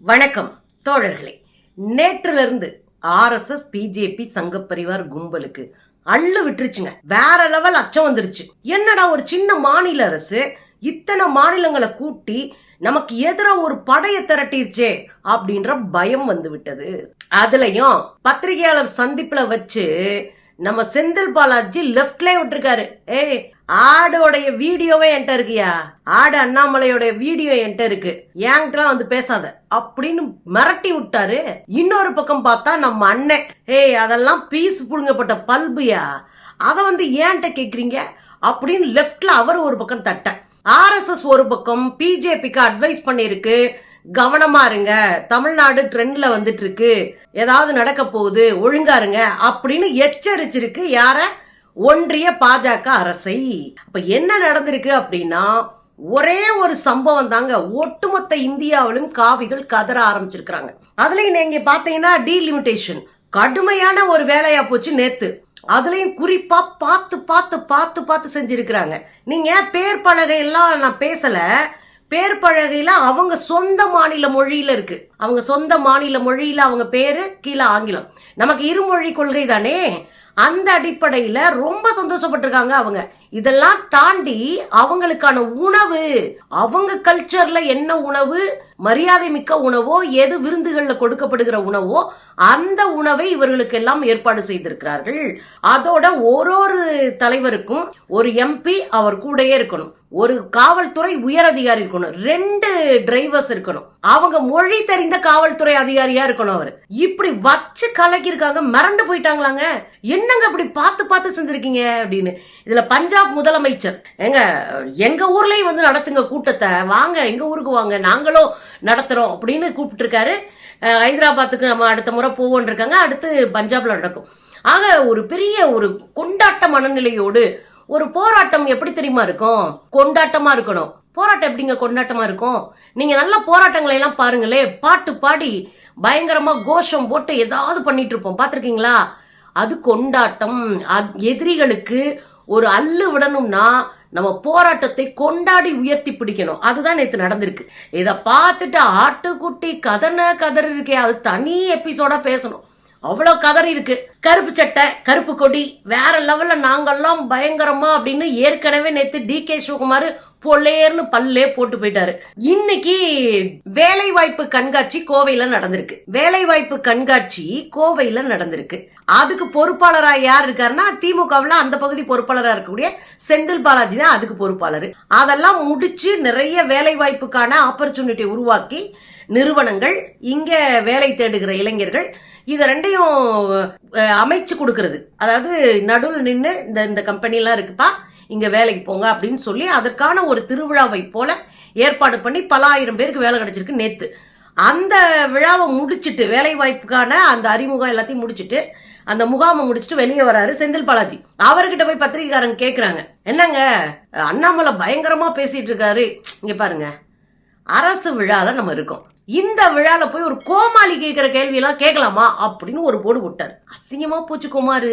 வணக்கம் தோழர்களே. நேற்றிலிருந்து RSS BJP சங்க பரிவார் கும்பலுக்கு அள்ளு விட்டுருச்சுங்க. வேற லெவல் அச்சம் வந்துருச்சு. என்னடா ஒரு சின்ன மாநில அரசு இத்தனை மாநிலங்களை கூட்டி நமக்கு எதிராக ஒரு படையை திரட்டிருச்சே அப்படின்ற பயம் வந்து விட்டது. அதுலயும் பத்திரிகையாளர் சந்திப்புல வச்சு நம்ம செந்தில் பாலாஜி லெஃப்ட்ல விட்டுருக்காரு. ஏய் ஆடோடைய வீடியோவே என்கிட்ட இருக்கியா? ஆடு அண்ணாமலையோடைய வீடியோ என்கிட்ட இருக்கு. என்கிட்டலாம் வந்து பேசாத. அப்படின்னு மிரட்டி விட்டாரு. இன்னொரு பக்கம் பார்த்தா நம்ம அண்ணன். ஏய் அதெல்லாம் பீஸ் புடுங்கப்பட்ட பல்புயா? அதை வந்து ஏன்ட்ட கேக்குறீங்க? அப்படின்னு லெஃப்ட்ல அவர் ஒரு பக்கம் தட்ட. ஆர்எஸ்எஸ் ஒரு பக்கம் பிஜேபிக்கு அட்வைஸ் பண்ணிருக்கு கவனமா இருங்க. தமிழ்நாடு ட்ரெண்ட்ல வந்துட்டு இருக்கு. ஏதாவது நடக்க போகுது ஒழுங்கா இருங்க அப்படின்னு எச்சரிச்சிருக்கு. யாரை? ஒன்றிய பாஜக அரசை. அப்ப என்ன நடந்திருக்கு அப்படின்னா ஒரே ஒரு சம்பவம் தாங்க. ஒட்டுமொத்த இந்தியாவிலும் காவிகள் கதற ஆரம்பிச்சிருக்கிறாங்க. அதுலயும் நீங்க பாத்தீங்கன்னா டீலிமிட்டேஷன் கடுமையான ஒரு வேலையா போச்சு நேத்து. அதுலயும் குறிப்பா பார்த்து பார்த்து பார்த்து பார்த்து செஞ்சிருக்கிறாங்க. நீங்க பேர் பலகையெல்லாம் நான் பேசல. பேர் பழகையில அவங்க சொந்த மாநில மொழியில இருக்கு. அவங்க சொந்த மாநில மொழியில அவங்க பேரு கீழே ஆங்கிலம். நமக்கு இருமொழி கொள்கை தானே அந்த அடிப்படையில ரொம்ப சந்தோஷப்பட்டிருக்காங்க அவங்க. இதெல்லாம் தாண்டி அவங்களுக்கான உணவு அவங்க கல்ச்சர்ல என்ன உணவு மரியாதை மிக்க உணவோ எது விருந்துகள்ல கொடுக்கப்படுகிற உணவோ அந்த உணவை இவர்களுக்கு எல்லாம் ஏற்பாடு செய்திருக்கிறார்கள். அதோட ஒரு ஒரு தலைவருக்கும் ஒரு எம்பி அவர் கூடயே இருக்கணும். ஒரு காவல்துறை உயர் அதிகாரி இருக்கணும். ரெண்டு டிரைவர்ஸ் இருக்கணும். அவங்க மொழி தெரிந்த காவல்துறை அதிகாரியா இருக்கணும் அவர். இப்படி வச்சு கலக்கியிருக்காங்க. மறந்து போயிட்டாங்களாங்க. என்னங்க இப்படி பார்த்து பார்த்து செஞ்சுருக்கீங்க அப்படின்னு. இதில் பஞ்சாப் முதலமைச்சர் எங்க எங்கள் ஊர்லேயும் வந்து நடத்துங்க கூட்டத்தை. வாங்க எங்கள் ஊருக்கு வாங்க நாங்களும் நடத்துகிறோம் அப்படின்னு கூப்பிட்டுருக்காரு. ஹைதராபாத்துக்கு நம்ம அடுத்த முறை போவோன்னு இருக்காங்க. அடுத்து பஞ்சாபில் நடக்கும். ஆக ஒரு பெரிய ஒரு கொண்டாட்ட மனநிலையோடு ஒரு போராட்டம் எப்படி தெரியுமா இருக்கும்? கொண்டாட்டமா இருக்கணும். போராட்டம் எப்படிங்க கொண்டாட்டமா இருக்கும்? நீங்க நல்ல போராட்டங்களை எல்லாம் பாருங்களே. பாட்டு பாடி பயங்கரமா கோஷம் போட்டு ஏதாவது பண்ணிட்டு இருப்போம். பாத்திருக்கீங்களா அது கொண்டாட்டம். எதிரிகளுக்கு ஒரு அல்லு விடணும்னா நம்ம போராட்டத்தை கொண்டாடி உயர்த்தி பிடிக்கணும். அதுதான் நேற்று நடந்திருக்கு. இதை பார்த்துட்டு ஆட்டுக்குட்டி கதன கதர் இருக்கே அது தனி எபிசோடா பேசணும். அவ்வளோ கதறி இருக்கு. கருப்பு சட்டை கருப்பு கொடி வேற லெவலில் நாங்கெல்லாம் பயங்கரமா அப்படின்னு ஏற்கனவே நேற்று டி கே சிவகுமார் பொல்லேர்னு பல்லே போட்டு போயிட்டாரு. இன்னைக்கு வேலை வாய்ப்பு கண்காட்சி கோவையில நடந்திருக்கு. வேலை வாய்ப்பு கண்காட்சி கோவையில நடந்திருக்கு. அதுக்கு பொறுப்பாளராக யார் இருக்காருன்னா திமுகவில் அந்த பகுதி பொறுப்பாளராக இருக்கக்கூடிய செந்தில் பாலாஜி தான் அதுக்கு பொறுப்பாளர். அதெல்லாம் முடிச்சு நிறைய வேலை வாய்ப்புக்கான ஆப்பர்ச்சுனிட்டி உருவாக்கி நிறுவனங்கள் இங்கே வேலை தேடுகிற இளைஞர்கள் இதை ரெண்டையும் அமைச்சு கொடுக்கறது. அதாவது நடுவில் நின்று இந்த இந்த கம்பெனிலாம் இருக்குப்பா இங்கே வேலைக்கு போங்க அப்படின்னு சொல்லி அதற்கான ஒரு திருவிழாவை போல ஏற்பாடு பண்ணி பல ஆயிரம் பேருக்கு வேலை கிடைச்சிருக்கு நேற்று அந்த விழாவை முடிச்சிட்டு வேலை வாய்ப்புக்கான அந்த அறிமுகம் எல்லாத்தையும் முடிச்சிட்டு அந்த முகாமை முடிச்சுட்டு வெளியே வராரு செந்தில் பாலாஜி. அவர்கிட்ட போய் பத்திரிகைக்காரங்க கேட்குறாங்க என்னங்க? அண்ணாமலை பயங்கரமாக பேசிகிட்டு இருக்காரு. இங்கே பாருங்க. அரசு விழாவில் நம்ம இருக்கோம். இந்த விழால போய் ஒரு கோமாளி கேட்கிற கேள்வியெல்லாம் கேட்கலாமா அப்படின்னு ஒரு போடு விட்டார். அசிங்கமா போச்சு குமார்.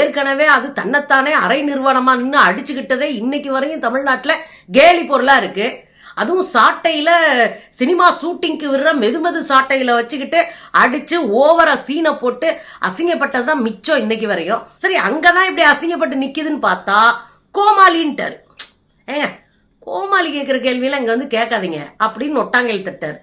ஏற்கனவே அது தன்னைத்தானே அரை நிறுவனமா நின்று அடிச்சுக்கிட்டதே இன்னைக்கு வரையும் தமிழ்நாட்டில் கேலி பொருளா இருக்கு. அதுவும் சாட்டையில் சினிமா ஷூட்டிங்க்கு விடுற மெதுமெது சாட்டையில் வச்சுக்கிட்டு அடித்து ஓவராக சீனை போட்டு அசிங்கப்பட்டது தான் மிச்சம் இன்னைக்கு வரையும். சரி அங்கே தான் இப்படி அசிங்கப்பட்டு நிற்கிதுன்னு பார்த்தா கோமாளின்ட்டார். ஏங்க கோமாளி கேட்குற கேள்வியெல்லாம் இங்கே வந்து கேட்காதீங்க அப்படின்னு ஒட்டாங்கல் தட்டார்.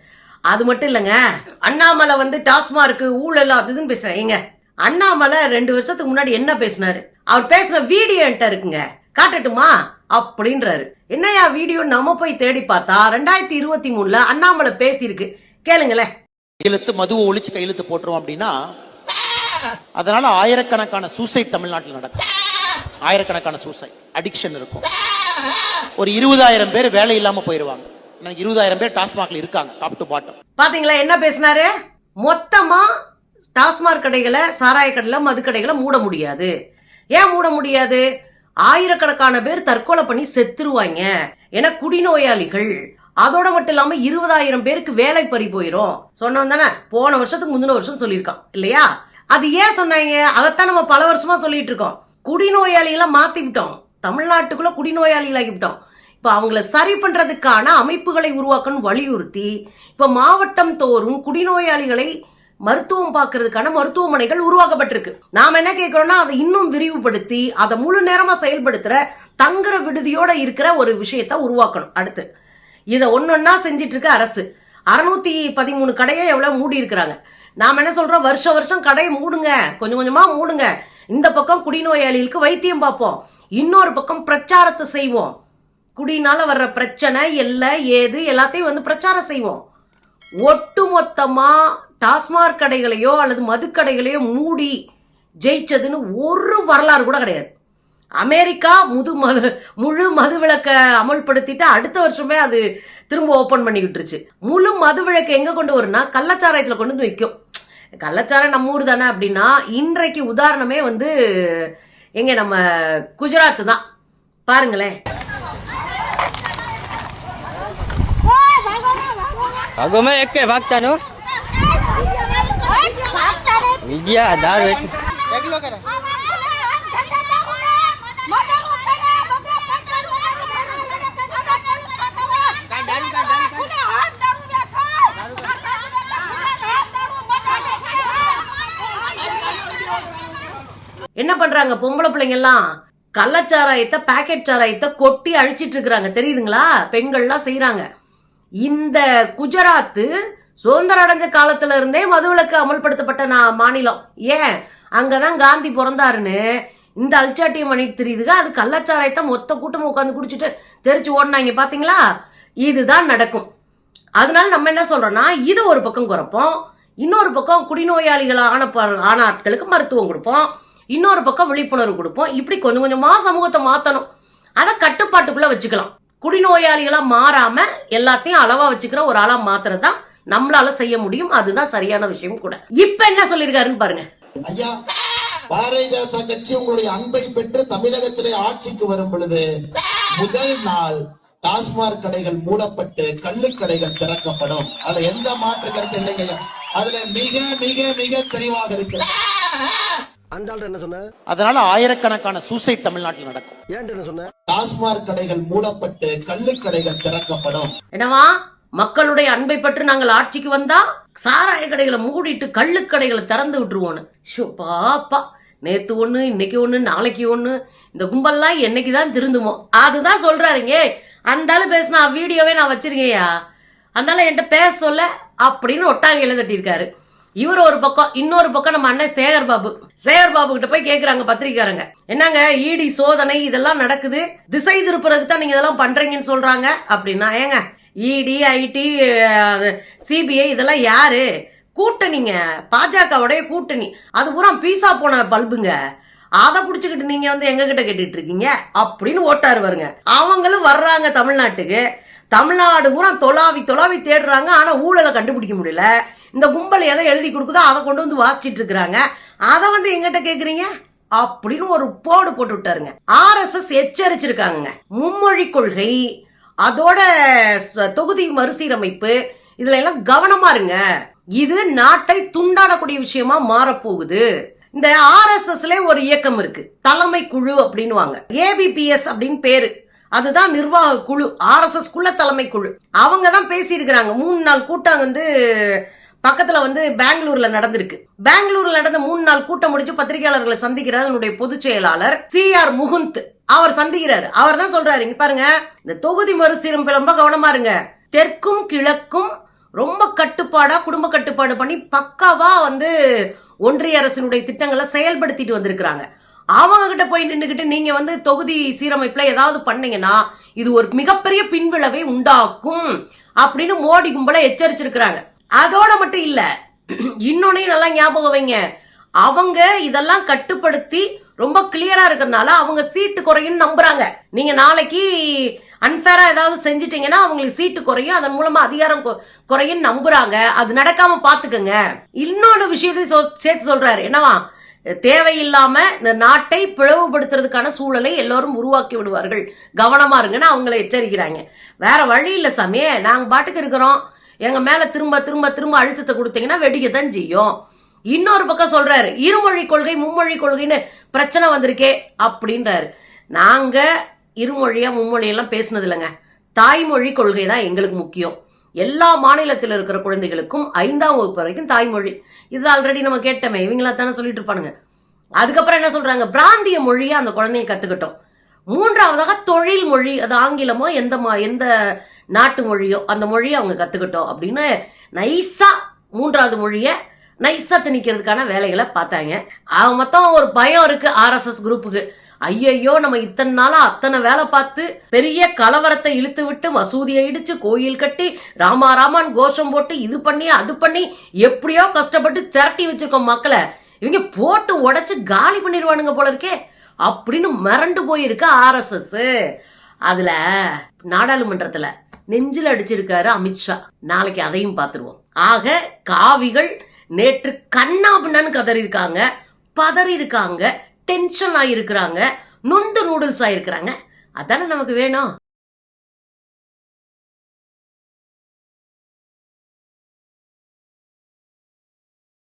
அது மட்டும் இல்லைங்க. அண்ணாமலை வந்து டாஸ்மார்க்கு ஊழல் அது இதுன்னு பேசுறேன் ஏங்க அண்ணாமலை ரெண்டு வருஷத்துக்கு முன்னாடி என்ன பேசினாரு? அவர் பேசுற வீடியோ என்கிட்ட இருக்குங்க. காட்டட்டுமா? அப்படின்றாரு. என்னையா வீடியோ? நம்ம போய் தேடி பார்த்தா ரெண்டாயிரத்தி இருபத்தி மூணுல அண்ணாமலை பேசியிருக்கு. கேளுங்களேன். கையெழுத்து மதுவை ஒழிச்சு கையெழுத்து போட்டுரும் அப்படின்னா அதனால ஆயிரக்கணக்கான சூசைட் தமிழ்நாட்டில் நடக்கும். ஆயிரக்கணக்கான சூசைட் அடிக்ஷன் இருக்கும். ஒரு இருபதாயிரம் பேர் வேலை இல்லாம போயிருவாங்க. ஏன்னா இருபதாயிரம் பேர் டாஸ்மாக்ல இருக்காங்க டாப் டு பாட்டம் பாத்தீங்களா என்ன பேசினாரு? மொத்தமா டாஸ்மாக் கடைகளை சாராய கடையில மது கடைகளை மூட முடியாது. ஏன் மூட முடியாது? ஆயிரக்கணக்கான பேர் தற்கொலை பண்ணி செத்துருவாங்க. ஏன்னா குடிநோயாளிகள் அதோட மட்டும் இல்லாம இருபதாயிரம் பேருக்கு வேலை பறி போயிரும். சொன்னோம் தானே போன வருஷத்துக்கு முந்தின வருஷம் சொல்லியிருக்கான் இல்லையா? அது ஏன் சொன்னாங்க? அதைத்தான் நம்ம பல வருஷமா சொல்லிட்டு இருக்கோம். குடிநோயாளிகளை மாத்தி விட்டோம் தமிழ்நாட்டுக்குள்ள குடிநோயாளிகளாக்கி விட்டோம் இப்போ அவங்கள சரி பண்ணுறதுக்கான அமைப்புகளை உருவாக்கணும் வலியுறுத்தி இப்போ மாவட்டம் தோறும் குடிநோயாளிகளை மருத்துவம் பார்க்கறதுக்கான மருத்துவமனைகள் உருவாக்கப்பட்டிருக்கு. நாம் என்ன கேட்குறோம்னா அதை இன்னும் விரிவுபடுத்தி அதை முழு நேரமாக செயல்படுத்துகிற தங்குற விடுதியோட இருக்கிற ஒரு விஷயத்தை உருவாக்கணும். அடுத்து இதை ஒன்னொன்னா செஞ்சிட்டு இருக்க அரசு. அறநூற்றி பதிமூணு கடையை எவ்வளோ மூடி இருக்கிறாங்க நாம் என்ன சொல்கிறோம் வருஷம் வருஷம் கடையை மூடுங்க. கொஞ்சம் கொஞ்சமாக மூடுங்க. இந்த பக்கம் குடிநோயாளிகளுக்கு வைத்தியம் பார்ப்போம். இன்னொரு பக்கம் பிரச்சாரத்தை செய்வோம். குடினால வர்ற பிரச்சனை இல்லை ஏது எல்லாத்தையும் வந்து பிரச்சாரம் செய்வோம். ஒட்டுமொத்தமாக டாஸ்மாக் கடைகளையோ அல்லது மதுக்கடைகளையோ மூடி ஜெயிச்சதுன்னு ஒரு வரலாறு கூட கிடையாது. அமெரிக்கா முது மது முழு மது விளக்கை அமல்படுத்திட்டு அடுத்த வருஷமே அது திரும்ப ஓப்பன் பண்ணி விட்டுருச்சு முழு மது விளக்கு எங்கே கொண்டு வரும்னா கள்ளச்சாராயத்துல கொண்டு வந்து வைக்கும். கள்ளச்சாரம் நம்ம ஊர் தானே அப்படின்னா இன்றைக்கு உதாரணமே வந்து எங்க நம்ம குஜராத் தான். பாருங்களேன். ભાગો મેં એક કે ભાગતા નો વિદ્યા દાર વેચ என்ன பண்றாங்க பொம்பளை பிள்ளைங்க எல்லாம் கள்ளச்சாராயத்தை பாக்கெட் சாராயத்தை கொட்டி அழிச்சிட்டு இருக்கிறாங்க தெரியுதுங்களா பெண்கள்லாம் செய்றாங்க இந்த குஜராத்து சுதந்திரம் அடைஞ்ச காலத்துல இருந்தே மதுவிலக்கு அமல்படுத்தப்பட்ட நான் மாநிலம். ஏன்? அங்கதான் காந்தி பிறந்தாருன்னு இந்த அல்சாட்டியம் பண்ணிட்டு தெரியுதுங்க. அது கள்ளச்சாராயத்தை மொத்த கூட்டமும் உட்காந்து குடிச்சிட்டு தெரிச்சு ஓடினாங்க பாத்தீங்களா? இதுதான் நடக்கும். அதனால நம்ம என்ன சொல்றோம்னா இது ஒரு பக்கம் குறைப்போம். இன்னொரு பக்கம் குடிநோயாளிகள் ஆன ப- ஆன ஆட்களுக்கு மருத்துவம் கொடுப்போம். இன்னொரு பக்கம் விழிப்புணர்வு கொடுப்போம். இப்படி கொஞ்சம் கொஞ்சமா சமூகத்தை மாத்தணும். அதை கட்டுப்பாட்டுக்குள்ள வச்சுக்கலாம். குடிநோயாளிகளா மாறாம எல்லாத்தையும் அளவா வச்சுக்கிற ஒரு ஆளா தான் நம்மளால செய்ய முடியும். அதுதான் சரியான விஷயம் கூட. இப்ப என்ன சொல்லியிருக்காருன்னு பாருங்க. ஐயா பாரதிய ஜனதா கட்சி உங்களுடைய அன்பை பெற்று தமிழகத்திலே ஆட்சிக்கு வரும் பொழுது முதல் நாள் டாஸ்மாக் கடைகள் மூடப்பட்டு கள்ளுக்கடைகள் திறக்கப்படும். அதுல எந்த மாற்று கருத்து இல்லைங்க அதுல மிக மிக மிக தெளிவாக இருக்கிறது அந்த என்ன சொன்ன? அதனால ஆயிரக்கணக்கான சூசைட் தமிழ்நாட்டில் நடக்கும். ஏன்ட்டு என்ன சொன்ன? டாஸ்மாக் கடைகள் மூடப்பட்டு கள்ளுக்கடைகள் திறக்கப்படும். என்னவா? மக்களுடைய அன்பை பற்றி நாங்கள் ஆட்சிக்கு வந்தா சாராய கடைகளை மூடிட்டு கள்ளு கடைகளை திறந்து விட்டுருவோன்னு. ஷோ பாப்பா. நேத்து ஒண்ணு இன்னைக்கு ஒண்ணு நாளைக்கு ஒண்ணு. இந்த கும்பல்லாம் என்னைக்கு தான் திருந்துமோ? அதுதான் சொல்றாருங்க. அந்த ஆளு பேசின வீடியோவே நான் வச்சிருக்கேயா அதனால என்கிட்ட பேச சொல்ல அப்படின்னு ஒட்டாங்கையில தட்டியிருக்காரு இவர் ஒரு பக்கம் இன்னொரு பக்கம் நம்ம அண்ணன் சேகர் பாபு. சேகர் பாபு கிட்ட போய் கேக்குறாங்க பத்திரிக்காரங்க என்னங்க இடி சோதனை இதெல்லாம் நடக்குது? திசை திருப்புறதுக்கு தான் நீங்க இதெல்லாம் பண்றீங்கன்னு சொல்றாங்க அப்படின்னா ஏங்க இடி ஐடி சிபிஐ இதெல்லாம் யாரு? கூட்டணிங்க பாஜகவுடைய கூட்டணி. அது பூரா பீசா போன பல்புங்க. அதை புடிச்சுக்கிட்டு நீங்க வந்து எங்க கிட்ட கேட்டுட்டு இருக்கீங்க? அப்படின்னு ஓட்டாரு வருங்க அவங்களும் வர்றாங்க தமிழ்நாட்டுக்கு. தமிழ்நாடு பூரா தொலாவி தொலாவி தேடுறாங்க. ஆனா ஊழலை கண்டுபிடிக்க முடியல. இந்த கும்பல் எதை எழுதி கொடுக்குதோ அதை கொண்டு வந்து வாசிச்சிட்டு இருக்கிறாங்க. அதை வந்து எங்கிட்ட கேக்குறீங்க? அப்படின்னு ஒரு போடு போட்டு விட்டாருங்க. ஆர்எஸ்எஸ் எச்சரிச்சிருக்காங்க மும்மொழி கொள்கை அதோட தொகுதி மறுசீரமைப்பு இதுல எல்லாம் கவனமா இருங்க. இது நாட்டை துண்டாடக்கூடிய விஷயமா மாறப்போகுது. இந்த ஆர்எஸ்எஸ்ல ஒரு இயக்கம் இருக்கு. தலைமை குழு அப்படின்னுவாங்க. ஏபிபிஎஸ் அப்படின்னு பேரு. அதுதான் நிர்வாக குழு. ஆர்எஸ்எஸ் குள்ள தலைமை குழு. அவங்க தான் பேசியிருக்கிறாங்க. மூணு நாள் கூட்டம் வந்து பக்கத்துல வந்து பெங்களூர்ல நடந்திருக்கு. பெங்களூர்ல நடந்த மூணு நாள் கூட்டம் முடிச்சு பத்திரிகையாளர்களை சந்திக்கிறார் என்னுடைய பொதுச் செயலாளர் சி ஆர் முகுந்த். அவர் சந்திக்கிறாரு. அவர் தான் சொல்றாரு இங்க பாருங்க இந்த தொகுதி மறுசீரும் ரொம்ப கவனமா இருங்க. தெற்கும் கிழக்கும் ரொம்ப கட்டுப்பாடா குடும்ப கட்டுப்பாடு பண்ணி பக்காவா வந்து ஒன்றிய அரசினுடைய திட்டங்களை செயல்படுத்திட்டு வந்திருக்கிறாங்க. அவங்க கிட்ட போய் நின்றுக்கிட்டு நீங்க வந்து தொகுதி சீரமைப்புல ஏதாவது பண்ணீங்கன்னா இது ஒரு மிகப்பெரிய பின்விளைவை உண்டாக்கும் அப்படின்னு மோடி கும்பலை எச்சரிச்சிருக்கிறாங்க. அதோட மட்டும் இல்ல இன்னொன்னையும் நல்லா ஞாபகம் வைங்க. அவங்க இதெல்லாம் கட்டுப்படுத்தி ரொம்ப கிளியரா இருக்கிறதுனால அவங்க சீட்டு குறையும் நம்புறாங்க. நீங்க நாளைக்கு அன்ஃபேரா ஏதாவது செஞ்சிட்டீங்கன்னா அவங்களுக்கு சீட்டு குறையும் அதன் மூலமா அதிகாரம் குறையும் நம்புறாங்க. அது நடக்காம பாத்துக்கங்க. இன்னொரு விஷயத்தையும் சேர்த்து சொல்றாரு. என்னவா? தேவையில்லாம இந்த நாட்டை பிளவுபடுத்துறதுக்கான சூழலை எல்லோரும் உருவாக்கி விடுவார்கள். கவனமா இருங்கன்னு அவங்களை எச்சரிக்கிறாங்க. வேற வழி இல்லை சாமியே. நாங்கள் பாட்டுக்கு இருக்கிறோம். எங்க மேல திரும்ப திரும்ப திரும்ப அழுத்தத்தை கொடுத்தீங்கன்னா வெடிக்கத்தான் செய்யும். இன்னொரு பக்கம் சொல்றாரு இருமொழி கொள்கை மும்மொழி கொள்கைன்னு பிரச்சனை வந்திருக்கே அப்படின்றாரு. நாங்க இருமொழியா மும்மொழியெல்லாம் பேசினது இல்லைங்க. தாய்மொழி கொள்கை தான் எங்களுக்கு முக்கியம். எல்லா மாநிலத்தில் இருக்கிற குழந்தைகளுக்கும் ஐந்தாம் வகுப்பு வரைக்கும் தாய்மொழி. இது ஆல்ரெடி நம்ம கேட்டோமே இவங்களா தானே சொல்லிட்டு இருப்பானுங்க. அதுக்கப்புறம் என்ன சொல்றாங்க பிராந்திய மொழியை அந்த குழந்தைய கத்துக்கிட்டோம். மூன்றாவதாக தொழில் மொழி அது ஆங்கிலமோ எந்த மா எந்த நாட்டு மொழியோ அந்த மொழியை அவங்க கற்றுக்கிட்டோம் அப்படின்னு நைஸாக மூன்றாவது மொழியை நைஸாக திணிக்கிறதுக்கான வேலைகளை பார்த்தாங்க. அவன் மொத்தம் ஒரு பயம் இருக்குது ஆர்எஸ்எஸ் குரூப்புக்கு ஐயையோ நம்ம இத்தனை நாளா அத்தனை வேலை பார்த்து பெரிய கலவரத்தை இழுத்து விட்டு மசூதியை இடிச்சு கோயில் கட்டி ராமா ராமான் கோஷம் போட்டு இது பண்ணி அது பண்ணி எப்படியோ கஷ்டப்பட்டு திரட்டி வச்சிருக்கோம் மக்களை. இவங்க போட்டு உடச்சி காலி பண்ணிடுவானுங்க போல இருக்கே. அப்படின்னு மிரண்டு போயிருக்கு ஆர்எஸ்எஸ் அதுல நாடாளுமன்றத்துல நெஞ்சில் அடிச்சிருக்காரு அமித்ஷா நாளைக்கு அதையும் பார்த்துருவோம். ஆக காவிகள் நேற்று கண்ணா பின்னான்னு கதறியிருக்காங்க பதறியிருக்காங்க பதறி இருக்காங்க டென்ஷன் ஆகிருக்கிறாங்க நொந்து நூடுல்ஸ் ஆகிருக்கிறாங்க அதானே நமக்கு வேணும்?